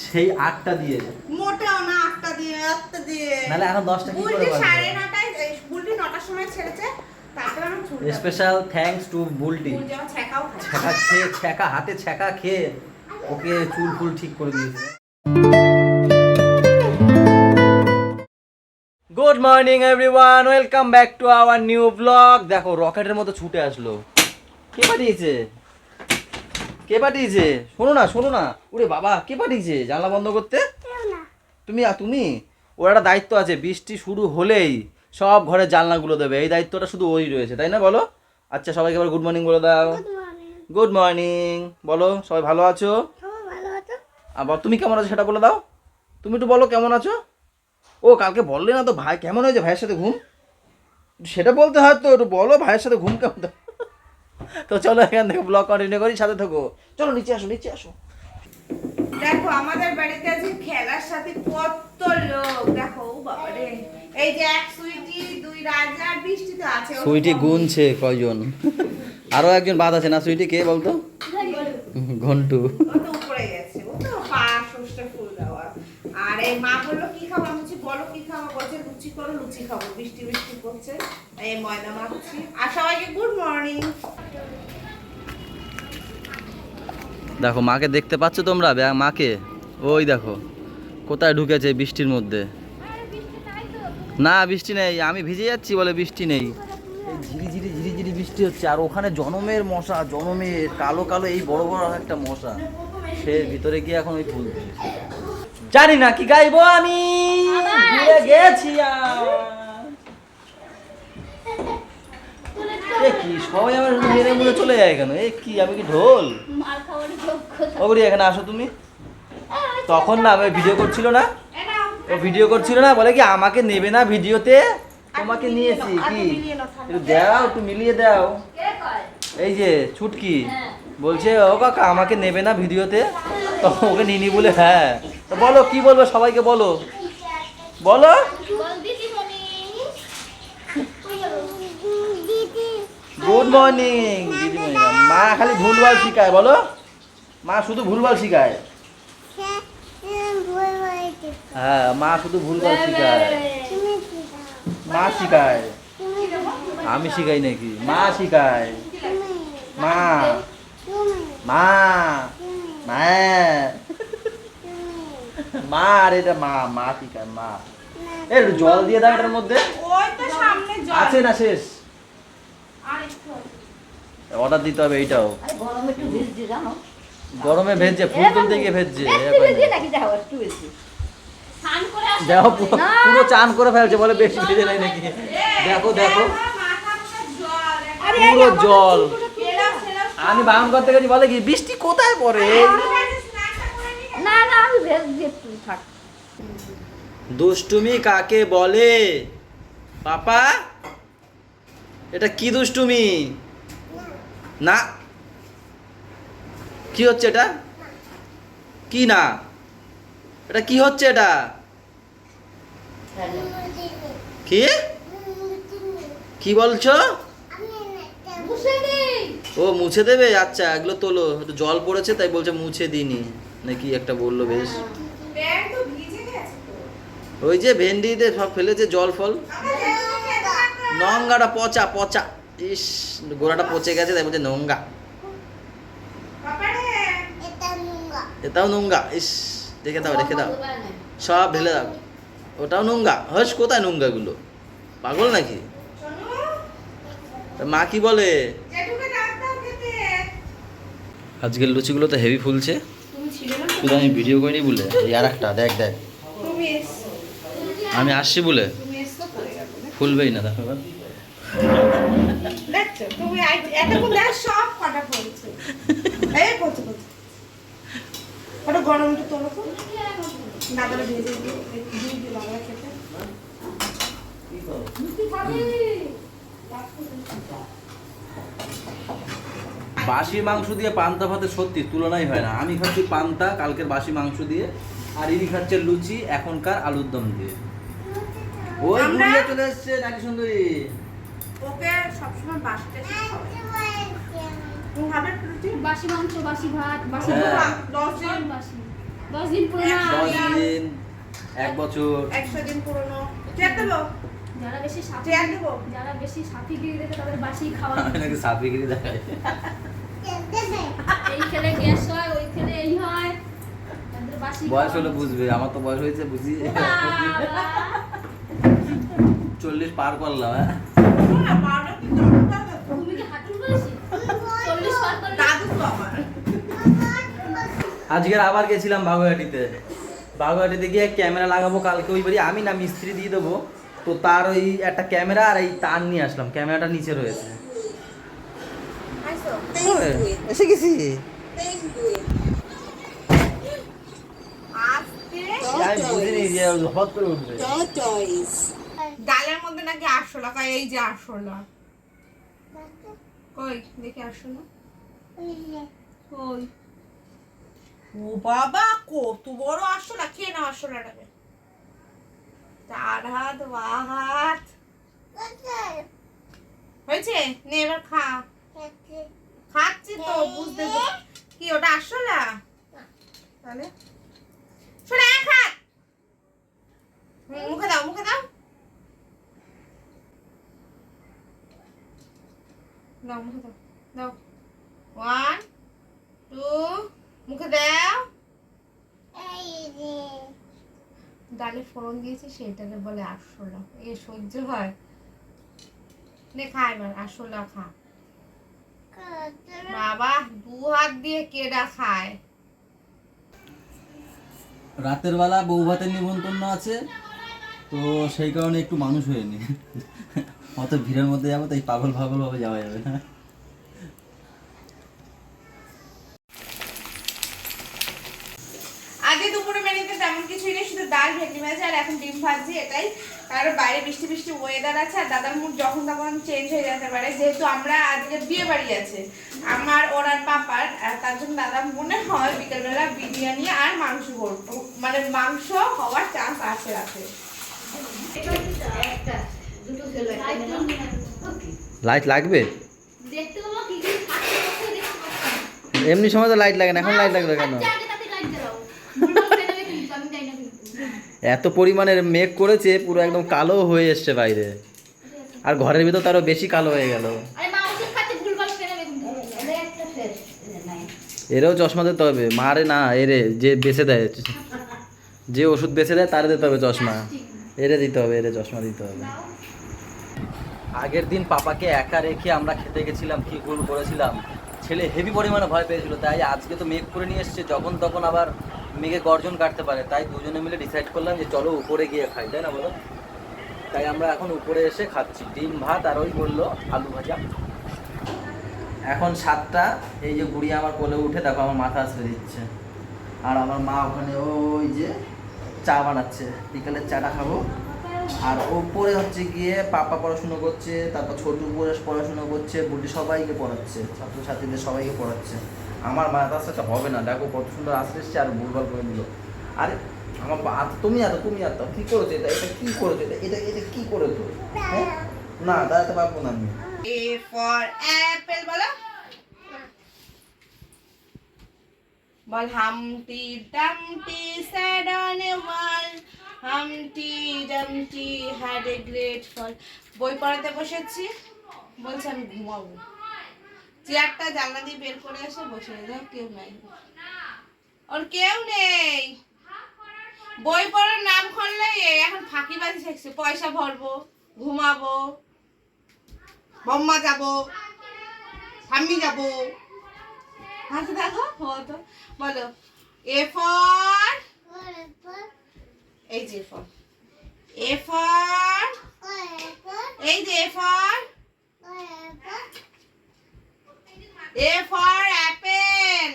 সেই আটটা দিয়ে মোটেও না আটটা দিয়ে আটটা দিয়ে। নাহলে এখন দশটা কি করে? সাড়ে নটায় বুলটি নটার সময় ছেড়েছে তারপরে আমি চুল স্পেশাল থ্যাঙ্কস টু বুলটি ছ্যাঁকা খেয়ে ছ্যাঁকা হাতে ছ্যাঁকা খেয়ে ওকে চুল ফুল ঠিক করে দিয়েছে। Good morning everyone welcome back to our new blog দেখো রকেটের মতো ছুটে আসলো। কে পাঠিয়েছে? কে পাঠিয়েছে? শোনো না শোনো না। ওরে বাবা কে পাঠিয়েছে? জানলা বন্ধ করতে? তুমি আ, তুমি? ওর একটা দায়িত্ব আছে বৃষ্টি শুরু হলেই সব ঘরের জানলাগুলো দেবে। এই দায়িত্বটা শুধু ওই রয়েছে তাই না বলো? আচ্ছা সবাইকে এবার গুড মর্নিং বলে দাও। গুড মর্নিং বলো সবাই ভালো আছো? আবার তুমি কেমন আছো সেটা বলে দাও। তুমি একটু বলো কেমন আছো? ও কালকে বললে না তো ভাই কেমন হয়েছে ভাইয়ের সাথে ঘুম? সেটা বলতে হয় তো একটু বলো ভাইয়ের সাথে ঘুম কেমন? তো চলো এখান থেকে ব্লগ কন্টিনিউ করি সাথে থাকো। চলো নিচে আসো নিচে আসো। দেখো আমাদের বাড়িতে আজকে খেলার সাথে কত লোক। দেখো ও বাবা রে। এই যে এক সুইটি দুই রাজা বৃষ্টি তো আছে সুইটি গুনছে কয়জন? আরও একজন বাদ আছে না সুইটি? কে বলতো? ঘন্টু। করো খাব বৃষ্টি বৃষ্টি করছে এই ময়দা মাখছি। আর সবাইকে গুড মর্নিং। দেখো মাকে দেখতে পাচ্ছ তোমরা? মাকে? ওই দেখো কোথায় ঢুকেছে বৃষ্টির মধ্যে? না বৃষ্টি নেই আমি ভিজে যাচ্ছি বলে বৃষ্টি নেই। এই ঝিরি ঝিরি ঝিরি ঝিরি বৃষ্টি হচ্ছে আর ওখানে জনমের মশা জনমের কালো কালো এই বড় বড় একটা মশা। সে ভিতরে গিয়ে এখন ওই ফুল জানি না কি গাইবো আমি গেছি আর। এ কি সবাই আমার মেরে মুড়ে চলে যায় কেন? এ কি আমি কি ঢোল? ওগুলি এখানে আসো তুমি। তখন না আমি ভিডিও করছিল না? ও ভিডিও করছিল না? বলে কি আমাকে নেবে না ভিডিওতে? তোমাকে নিয়েছি কি? একটু দাও একটু মিলিয়ে দাও। এই যে ছুটকি। বলছে ও কাকা আমাকে নেবে না ভিডিওতে? তো ওকে নিনি বলে হ্যাঁ। তো বলো কি বলব সবাইকে বলো? বলো? গুড মর্নিং মা। খালি ভুলভাল শিখায় বলো। মা শুধু ভুলভাল শিখায়। হ্যাঁ মা শুধু ভুলভাল শিখায়। মা শিখায়। আমি শিখাই নাকি? মা শিখায়। মা। মা। মা। মা আর এটা মা মা শিখায় মা। এ একটু জল দিয়ে দাও এটার মধ্যে। আছে না শেষ? অর্ডার দিতে হবে এইটাও। গরমে ভেজছে ফুল তুলতে গিয়ে ভেজছে দেখো পুরো পুরো চান করে ফেলছে বলে বেশি ভেজে নেই নাকি? দেখো দেখো। পুরো জল। আমি বাগান করতে গেছি বলে কি বৃষ্টি কোথায় পড়ে? না না আমি ভেজ দিয়ে একটু থাক। দুষ্টুমি কাকে বলে? পাপা? এটা কি দুষ্টুমি? না। কি হচ্ছে এটা? কি না? এটা কি হচ্ছে এটা? কি? কি বলছো? ও মুছে দেবে? আচ্ছা এগুলো তোলো। জল পড়েছে তাই বলছে মুছে দিনি নাকি একটা বলল বেশ। ওই যে ভেন্ডিতে সব ফেলেছে জল ফল। নঙ্গাটা পচা পচা। ইস, গোড়াটা পচে গেছে, তাই বলছে নোংগা এটাও নোংগা ইস রেখে দাও রেখে দাও। সব ঢেলে দাও। ওটাও নোংগা হস, কোথায় নোংগাগুলো পাগল নাকি? মা কি বলে? আজকের লুচিগুলো তো হেভি ফুলছে। শুধু আমি ভিডিও করিনি বলে। এই আর একটা, দেখ দেখ। আমি আসছি বলে? ফুলবেই না, দেখো এবার। দেখছ তুমি আই- এতক্ষণ দেখ সব কটা পড়েছে এই পড়ছে পড়ছে ওটা গরমটা তোলো তো। দাদারা ভেজে দিয়ে দিয়ে দিয়ে খেতে। বাসি মাংস দিয়ে পান্তা ভাতে সত্যি তুলনাই হয় না। আমি খাচ্ছি পান্তা কালকের বাসি মাংস দিয়ে। আর ইনি খাচ্ছে লুচি এখনকার আলুর দম দিয়ে। ওই চলে এসছে নাকি সুন্দরী? ওকে সবসময় বাসতে তুমি হবে রুটি? বাসি মাংস বাসি ভাত বাসি হ্যাঁ। দশ দিন। বাসি। দশ দিন পুরোনো দশ দিন এক বছর। একশো দিন পুরনো। চেয়ার দেবো? যারা বেশি সাথী দেবো? যারা বেশি সাথী দেখে তাদের বাসি খাওয়া নাকি সাপিগিরি দেখাই। এই খেলে গ্যাস হয় ওই খেলে এই হয়। বয়স হলে বুঝবে আমার তো বয়স হয়েছে বুঝি। চল্লিশ পার করলাম হ্যাঁ? আজকের আবার গেছিলাম বাগুয়াটিতে বাগুয়াটিতে গিয়ে ক্যামেরা লাগাবো কালকে ওই বাড়ি আমি না মিস্ত্রি দিয়ে দেবো। তো তার ওই একটা ক্যামেরা আর এই তার নিয়ে আসলাম ক্যামেরাটা নিচে রয়েছে। এসে গেছি। আমি বুঝিনি যে হট করে উঠবে। ডালের মধ্যে নাকি আরশোলা? কয় এই যে আরশোলা। কই? দেখি আরশোলা। কই? ও বাবা, কত বড় আরশোলা। না আরশোলাটাকে চার হাত বা হাত হয়েছে? নে, এবার খা। খাচ্ছি তো, বুঝতে কি, ওটা আরশোলা? তাহলে? শোনা এক হাত। মুখে দাও মুখে দাও। দাও মুখে দাও দাও। ওয়ান টু মুখে দাও। ডালে ফোড়ন দিয়েছি সেটাকে বলে আরশোলা। এ সহ্য হয়। নে খা এবার আরশোলা খা। বাবা দু হাত দিয়ে কেডা খায়? রাতের বেলা বউ ভাতের নিমন্ত্রণ আছে তো সেই কারণে একটু মানুষ হয়নি। অত ভিড়ের মধ্যে যাব তাই পাগল পাগল ভাবে যাওয়া যাবে না। আজকে দুপুরে মেনুতে তেমন কিছুই নেই শুধু ডাল ভেটকি মাছ আর এখন ডিম ভাজি এটাই। আর বাইরে বৃষ্টি বৃষ্টি ওয়েদার আছে আর দাদার মুড যখন তখন চেঞ্জ হয়ে যেতে পারে। যেহেতু আমরা আজকে বিয়ে বাড়ি আছে আমার ওর আর পাপার আর তার জন্য দাদা মনে হয় বিকেলবেলা বিরিয়ানি আর মাংস করব। মানে মাংস হওয়ার চান্স আছে রাতে। লাইট লাগবে? এমনি সময় তো লাইট লাগে না এখন লাইট লাগবে কেন? এত পরিমাণের মেঘ করেছে পুরো একদম কালো হয়ে এসছে বাইরে। আর ঘরের ভিতর তারও বেশি কালো হয়ে গেল। এরেও চশমা দিতে হবে। মারে না এরে যে বেছে দেয় যে ওষুধ বেছে দেয় তার দিতে হবে চশমা। এরে দিতে হবে এরে চশমা দিতে হবে। আগের দিন পাপাকে একা রেখে আমরা খেতে গেছিলাম, কি ভুল করেছিলাম? ছেলে হেভি পরিমাণে ভয় পেয়েছিল, তাই আজকে তো মেঘ করে নিয়ে এসছে, যখন তখন আবার মেঘে গর্জন কাটতে পারে। তাই দুজনে মিলে ডিসাইড করলাম যে চলো উপরে গিয়ে খাই, তাই না বলো? তাই আমরা এখন উপরে এসে খাচ্ছি, ডিম, ভাত আর ওই বলল আলু ভাজা। এখন সাতটা, এই যে গুড়িয়া আমার কোলে উঠে দেখো আমার মাথা আসলে দিচ্ছে। আর আমার মা ওখানে ওই যে চা বানাচ্ছে, বিকালের চাটা খাব। আর ওপরে হচ্ছে গিয়ে পাপা পড়াশুনো করছে, তারপর ছোটু উপরে পড়াশুনো করছে বুটি সবাইকে পড়াচ্ছে, ছাত্রছাত্রীদের সবাইকে পড়াচ্ছে। আমার মাথার সাথে হবে না, দেখো কত সুন্দর আসতে এসছে আর ভুলভাল করে দিল আরে, আমার বা- তুমি এত তুমি এত কি করেছ এটা? এটা কি করেছ? এটা এটা এটা কি করেছ হ্যাঁ? না, দাঁড়াতে পারব না আমি। এ for apple বলো। বল, Humpty Dumpty a wall Humpty Dumpty had a great fall. বই পড়াতে বসেছি। বলছে, আমি ঘুমাবো। চেয়ারটা জানলা দিয়ে বের করে এসে বসে দাও কেউ নাই। ওর কেউ নেই। বই পড়ার নাম করলে এখন ফাঁকিবাজি শিখছে পয়সা ভরবো, ঘুমাবো, বম্মা যাব, স্বামী যাব। হাতে দেখো বলো এ ফর এই যে ফর এ ফর এই যে A for A for apple.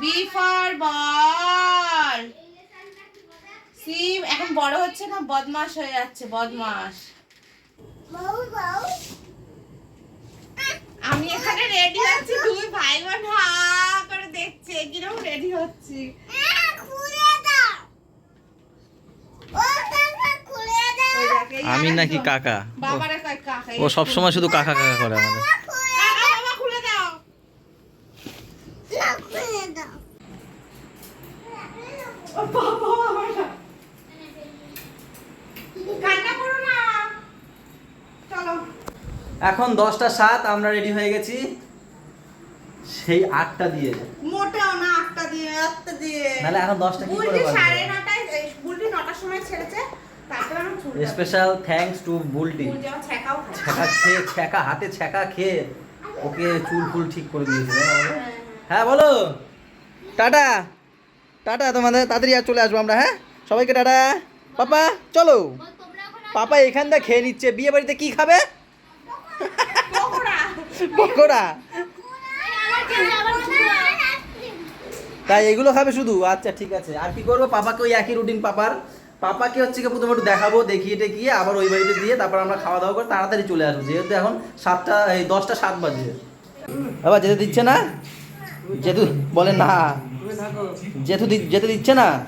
B for ball. C, এখন বড় হচ্ছে না? বদমাস হয়ে যাচ্ছে বদমাস আমি এখানে রেডি হচ্ছি দুই ভাই বোন হা করে দেখছে, কীরকম রেডি হচ্ছি। আমি নাকি কাকা। ও সব সময় শুধু কাকা কাকা করে আমাদের। এখন দশটা সাত আমরা রেডি হয়ে গেছি। সেই আটটা দিয়ে। মোটেও না আটটা দিয়ে আটটা দিয়ে। নাহলে এখন দশটা কি করে সাড়ে নটায় বুলটি নটার সময় ছেড়েছে স্পেশাল থ্যাঙ্কস টু বুলটি। ছ্যাঁকা খেয়ে ছ্যাঁকা হাতে ছ্যাঁকা খেয়ে ওকে চুল ফুল ঠিক করে দিয়েছে। হ্যাঁ বলো? টাটা। টাটা তোমাদের তাড়াতাড়ি আর চলে আসব আমরা হ্যাঁ? সবাইকে টাটা। পাপা চলো। পাপা এখান থেকে খেয়ে নিচ্ছে। বিয়ে বাড়িতে কি খাবে। পকোড়া। তাই এগুলো খাবে শুধু? আচ্ছা ঠিক আছে। আর কি করব? পাপাকে ওই একই রুটিন পাপার। পাপাকে হচ্ছে কি প্রথমে একটু দেখাবো দেখিয়ে টেকিয়ে আবার ওই বাড়িতে দিয়ে তারপর আমরা খাওয়া দাওয়া করে তাড়াতাড়ি চলে আসব। যেহেতু এখন সাতটা এই দশটা সাত বাজে। বাবা যেতে দিচ্ছে না? যেহেতু বলে না। যেহেতু দি- যেতে দিচ্ছে না?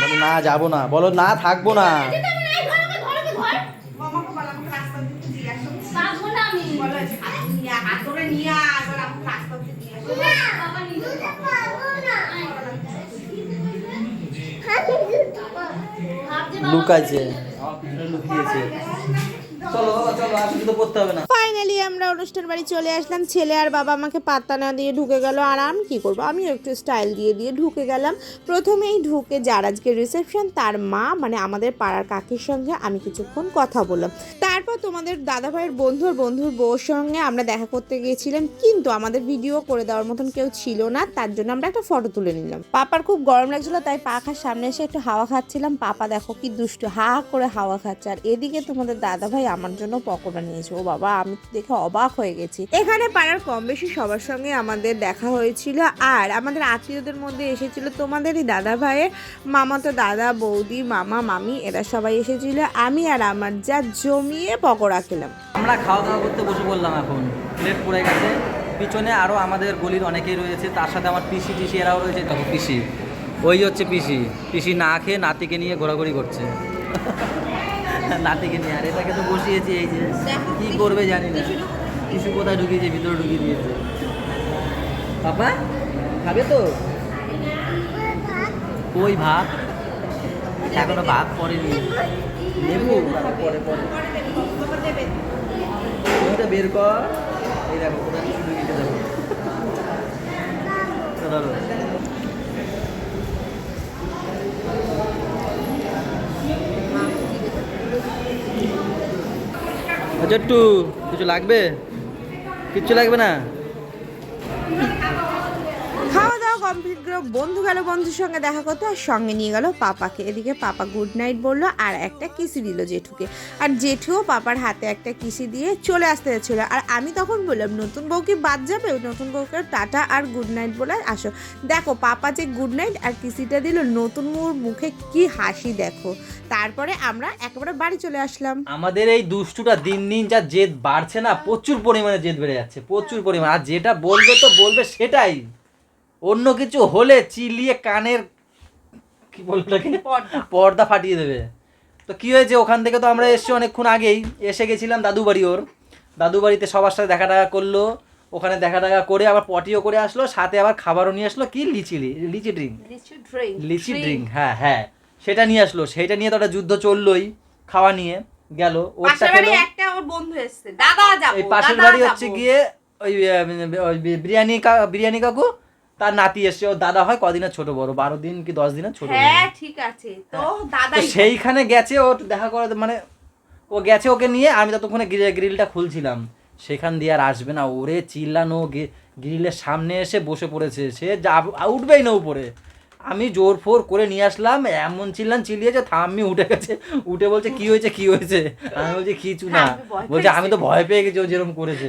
বলে না যাব না। বলো না থাকব না। নিয়ে লুকাইছে। লুকিয়েছে চলো বাবা চলো কিছু তো করতে হবে না। ফাইনালি আমরা অনুষ্ঠান বাড়ি চলে আসলাম। ছেলে আর বাবা আমাকে পাত্তা না দিয়ে ঢুকে গেল। আর আমি কী করব? আমি একটু স্টাইল দিয়ে দিয়ে ঢুকে গেলাম। প্রথমেই ঢুকে যার আজকে রিসেপশন তার মা মানে আমাদের পাড়ার কাকির সঙ্গে আমি কিছুক্ষণ কথা বললাম। তারপর তোমাদের দাদা ভাইয়ের বন্ধুর বন্ধুর বউর সঙ্গে আমরা দেখা করতে গিয়েছিলাম। কিন্তু আমাদের ভিডিও করে দেওয়ার মতন কেউ ছিল না, তার জন্য আমরা একটা ফটো তুলে নিলাম। পাপার খুব গরম লাগছিল, তাই পাখার সামনে এসে একটু হাওয়া খাচ্ছিলাম। পাপা দেখো কি দুষ্টু, হা করে হাওয়া খাচ্ছে। আর এদিকে তোমাদের দাদা ভাই আমার জন্য পকোড়া নিয়েছে। ও বাবা, আমি দেখে অবাক হয়ে গেছি। এখানে পাড়ার কম বেশি সবার সঙ্গে আমাদের দেখা হয়েছিল আর আমাদের আত্মীয়দের মধ্যে এসেছিল তোমাদেরই দাদা ভাইয়ের মামা তো দাদা, বৌদি, মামা, মামি, এরা সবাই এসেছিল। আমি আর আমার যা জমিয়ে পকোড়া খেলাম। আমরা খাওয়া দাওয়া করতে বসে পড়লাম এখন। প্লেট পড়ে গেছে। পিছনে আরও আমাদের গলির অনেকেই রয়েছে। তার সাথে আমার পিসি টিসি এরাও রয়েছে। দেখো পিসি। ওই হচ্ছে পিসি। পিসি না খেয়ে নাতিকে নিয়ে ঘোরাঘুরি করছে। নাতিকে নিয়ে আর এটাকে তো বসিয়েছি এই যে কি করবে জানি না। টিসু কোথায় ঢুকিয়েছে? ভিতরে ঢুকিয়ে দিয়েছে। পাপা খাবে তো? কই ভাত? এখনও ভাত পড়েনি। নেব পরে পরে। বের কর? এই দেখো কোথায় ঢুকিয়েছে দেখো। ধরো একটু কিছু লাগবে? কিচ্ছু লাগবে না? করে বন্ধু গেল বন্ধুর সঙ্গে দেখা করতে আর সঙ্গে নিয়ে গেল পাপাকে। এদিকে পাপা গুড নাইট বলল আর একটা কিসি দিল জেঠুকে। আর জেঠুও পাপার হাতে একটা কিসি দিয়ে চলে আসতে যাচ্ছিল। আর আমি তখন বললাম, নতুন বউ কি বাদ যাবে? নতুন বউকে টাটা আর গুড নাইট বলে আসো। দেখো, পাপা যে গুড নাইট আর কিসিটা দিল, নতুন বউর মুখে কি হাসি দেখো। তারপরে আমরা একেবারে বাড়ি চলে আসলাম। আমাদের এই দুষ্টুটা দিন দিন যা জেদ বাড়ছে না, প্রচুর পরিমাণে জেদ বেড়ে যাচ্ছে, প্রচুর পরিমাণে। আর যেটা বলবে তো বলবে সেটাই। অন্য কিছু হলে চিলিয়ে কানের কি বলব পর্দা। ফাটিয়ে দেবে। তো কি হয়েছে? ওখান থেকে তো আমরা এসছি অনেকক্ষণ আগেই। এসে গেছিলাম দাদু বাড়ি ওর। দাদু বাড়িতে সবার সাথে দেখা টাকা করল। ওখানে দেখা টাকা করে আবার পটিও করে আসলো। সাথে আবার খাবারও নিয়ে আসলো। কি লিচি লিচি ড্রিঙ্ক লিচি ড্রিঙ্ক হ্যাঁ হ্যাঁ। সেটা নিয়ে আসলো। সেটা নিয়ে তো একটা যুদ্ধ চললোই। খাওয়া নিয়ে গেল। ওরটা খেলো। একটা ওর বন্ধু এসছে। দাদা এই পাশের বাড়ি হচ্ছে গিয়ে ওই বিরিয়ানি কা- বিরিয়ানি কাকু তার নাতি এসছে ওর দাদা হয় কদিনের ছোট বড়? বারো দিন কি দশ দিনের ছোট হ্যাঁ ঠিক আছে। তো হ্যাঁ। দাদা সেইখানে গেছে ও দেখা করে মানে ও গেছে ওকে নিয়ে আমি ততক্ষণে গ্রি- গ্রিলটা খুলছিলাম। সেখান দিয়ে আর আসবে না। ওরে চিল্লানো গ্রিলের সামনে এসে বসে পড়েছে। সে যা উঠবেই না উপরে। আমি জোর ফোর করে নিয়ে আসলাম এমন চিল্লান চিল্লিয়েছে থাম্মি উঠে গেছে। উঠে বলছে কি হয়েছে কি হয়েছে? আমি বলছি কিছু না। বলছে আমি তো ভয় পেয়ে গেছি ও যেরকম করেছে।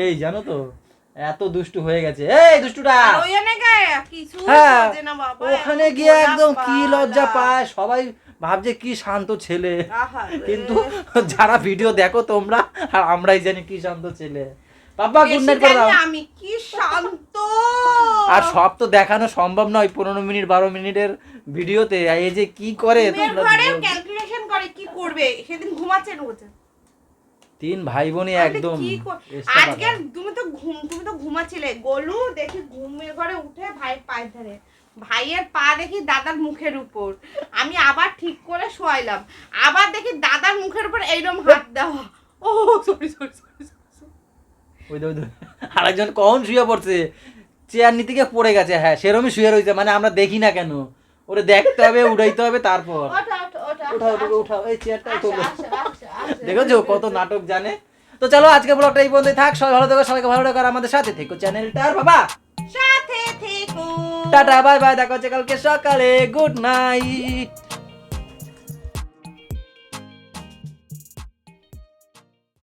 এই জানো তো? এত দুষ্টু হয়ে গেছে। এই দুষ্টুটা! হ্যাঁ ওখানে গিয়ে একদম কি লজ্জা পায় সবাই ভাবছে কি শান্ত ছেলে। কিন্তু যারা ভিডিও দেখো তোমরা আর আমরাই জানি কি শান্ত ছেলে। বাবা গুড নাইট করে দাও। আমি কি শান্ত। আর সব তো দেখানো সম্ভব নয় পনেরো মিনিট বারো মিনিটের ভিডিওতে। এই যে কি করে তোমরা ক্যালকুলেশন করে কি করবে? সেদিন ঘুমাচ্ছে বলছে তিন ভাই বোনই একদম আজকে তুমি তো ঘুম তুমি তো ঘুমাচ্ছিলে। গলু দেখি ঘুমের ঘরে উঠে ভাই পায়ে ধরে। ভাইয়ের পা দেখি দাদার মুখের উপর। আমি আবার ঠিক করে শোয়াইলাম। আবার দেখি দাদার মুখের উপর এইরকম হাত দেওয়া। ও সরি সরি সরি ওই ওই আরেকজন কখন শুয়ে পড়ছে? চেয়ার নিতে গিয়ে পড়ে গেছে। হ্যাঁ সেরমই শুয়ে রয়েছে। মানে আমরা দেখি না কেন? ওরে দেখতে হবে উঠাইতে হবে তারপর। ওটা ওটা উঠাও উঠাও উঠাও এই চেয়ারটা তোলো। দেখেছ কত নাটক জানে? তো চলো আজকে ব্লগটা এই পর্যন্তই থাক সবাই ভালো থেকো সবাইকে ভালো থাকো আর আমাদের সাথে থেকো চ্যানেলটা আর বাবা। সাথে থেকো। টাটা বাই বাই দেখা হচ্ছে কালকে সকালে। Good night.